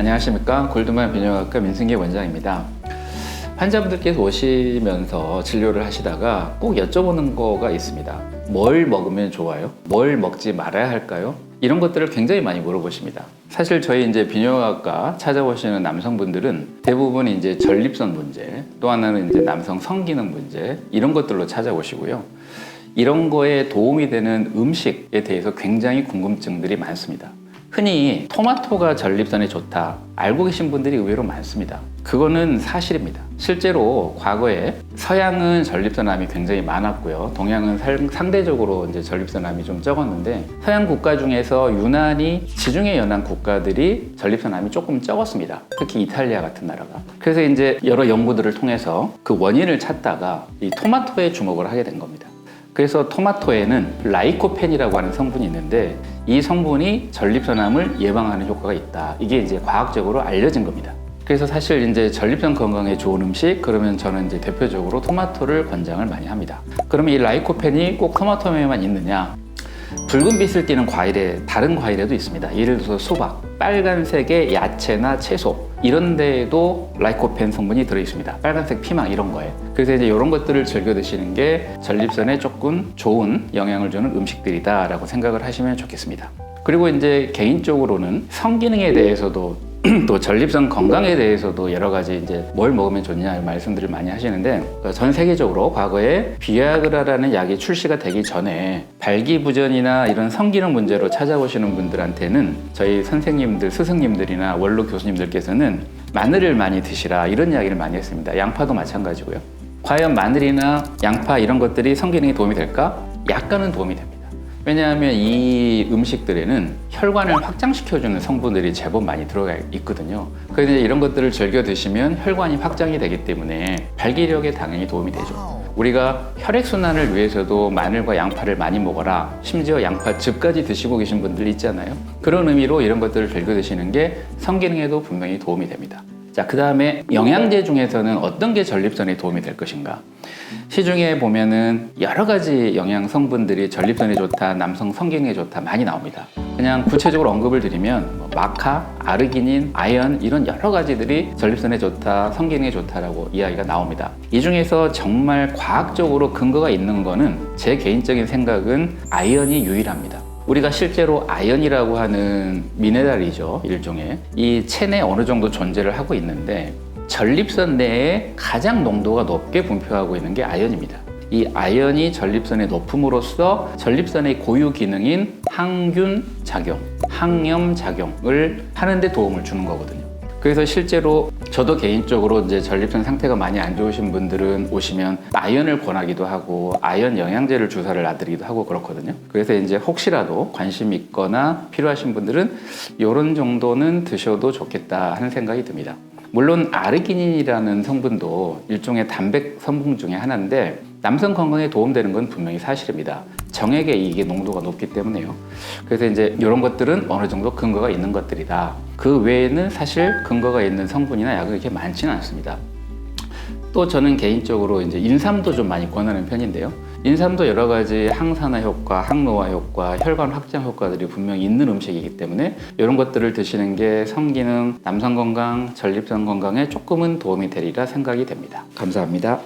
안녕하십니까 골드만 비뇨기과 민승기 원장입니다. 환자분들께서 오시면서 진료를 하시다가 꼭 여쭤보는 거가 있습니다. 뭘 먹으면 좋아요? 뭘 먹지 말아야 할까요? 이런 것들을 굉장히 많이 물어보십니다. 사실 저희 이제 비뇨기과 찾아오시는 남성분들은 대부분 이제 전립선 문제, 또 하나는 이제 남성 성기능 문제 이런 것들로 찾아오시고요. 이런 거에 도움이 되는 음식에 대해서 굉장히 궁금증들이 많습니다. 흔히 토마토가 전립선에 좋다 알고 계신 분들이 의외로 많습니다. 그거는 사실입니다. 실제로 과거에 서양은 전립선암이 굉장히 많았고요. 동양은 살- 상대적으로 이제 전립선암이 좀 적었는데 서양 국가 중에서 유난히 지중해 연안 국가들이 전립선암이 조금 적었습니다. 특히 이탈리아 같은 나라가. 그래서 이제 여러 연구들을 통해서 그 원인을 찾다가 이 토마토에 주목을 하게 된 겁니다. 그래서 토마토에는 라이코펜이라고 하는 성분이 있는데 이 성분이 전립선암을 예방하는 효과가 있다. 이게 이제 과학적으로 알려진 겁니다. 그래서 사실 이제 전립선 건강에 좋은 음식 그러면 저는 이제 대표적으로 토마토를 권장을 많이 합니다. 그러면 이 라이코펜이 꼭 토마토에만 있느냐? 붉은 빛을 띠는 과일에 다른 과일에도 있습니다. 예를 들어서 수박, 빨간색의 야채나 채소 이런 데에도 라이코펜 성분이 들어 있습니다. 빨간색 피망 이런 거에. 그래서 이제 이런 것들을 즐겨 드시는 게 전립선에 조금 좋은 영향을 주는 음식들이다라고 생각을 하시면 좋겠습니다. 그리고 이제 개인적으로는 성기능에 대해서도 또 전립선 건강에 대해서도 여러 가지 이제 뭘 먹으면 좋냐 말씀들을 많이 하시는데 어, 전 세계적으로 과거에 비아그라라는 약이 출시가 되기 전에 발기부전이나 이런 성기능 문제로 찾아오시는 분들한테는 저희 선생님들 스승님들이나 원로 교수님들께서는 마늘을 많이 드시라 이런 이야기를 많이 했습니다. 양파도 마찬가지고요. 과연 마늘이나 양파 이런 것들이 성기능에 도움이 될까? 약간은 도움이 됩니다. 왜냐하면 이 음식들에는 혈관을 확장시켜주는 성분들이 제법 많이 들어가 있거든요. 그래서 이런 것들을 즐겨 드시면 혈관이 확장이 되기 때문에 발기력에 당연히 도움이 되죠. 우리가 혈액순환을 위해서도 마늘과 양파를 많이 먹어라. 심지어 양파 즙까지 드시고 계신 분들 있잖아요. 그런 의미로 이런 것들을 즐겨 드시는 게 성기능에도 분명히 도움이 됩니다. 자, 그 다음에 영양제 중에서는 어떤 게 전립선에 도움이 될 것인가? 시중에 보면은 여러 가지 영양 성분들이 전립선에 좋다, 남성 성기능에 좋다 많이 나옵니다. 그냥 구체적으로 언급을 드리면 뭐 마카, 아르기닌, 아연 이런 여러 가지들이 전립선에 좋다, 성기능에 좋다라고 이야기가 나옵니다. 이 중에서 정말 과학적으로 근거가 있는 거는 제 개인적인 생각은 아연이 유일합니다. 우리가 실제로 아연이라고 하는 미네랄이죠 일종의 이 체내에 어느 정도 존재를 하고 있는데 전립선 내에 가장 농도가 높게 분포하고 있는 게 아연입니다. 이 아연이 전립선에 높음으로써 전립선의 고유 기능인 항균 작용, 항염 작용을 하는데 도움을 주는 거거든요. 그래서 실제로 저도 개인적으로 이제 전립선 상태가 많이 안 좋으신 분들은 오시면 아연을 권하기도 하고 아연 영양제를 주사를 놔드리기도 하고 그렇거든요. 그래서 이제 혹시라도 관심 있거나 필요하신 분들은 이런 정도는 드셔도 좋겠다 하는 생각이 듭니다. 물론 아르기닌이라는 성분도 일종의 단백 성분 중에 하나인데 남성 건강에 도움되는 건 분명히 사실입니다. 정액에 이게 농도가 높기 때문에요. 그래서 이제 이런 것들은 어느 정도 근거가 있는 것들이다. 그 외에는 사실 근거가 있는 성분이나 약은 이렇게 많지는 않습니다. 또 저는 개인적으로 이제 인삼도 좀 많이 권하는 편인데요. 인삼도 여러 가지 항산화 효과, 항노화 효과, 혈관 확장 효과들이 분명히 있는 음식이기 때문에 이런 것들을 드시는 게 성기능, 남성 건강, 전립선 건강에 조금은 도움이 되리라 생각이 됩니다. 감사합니다.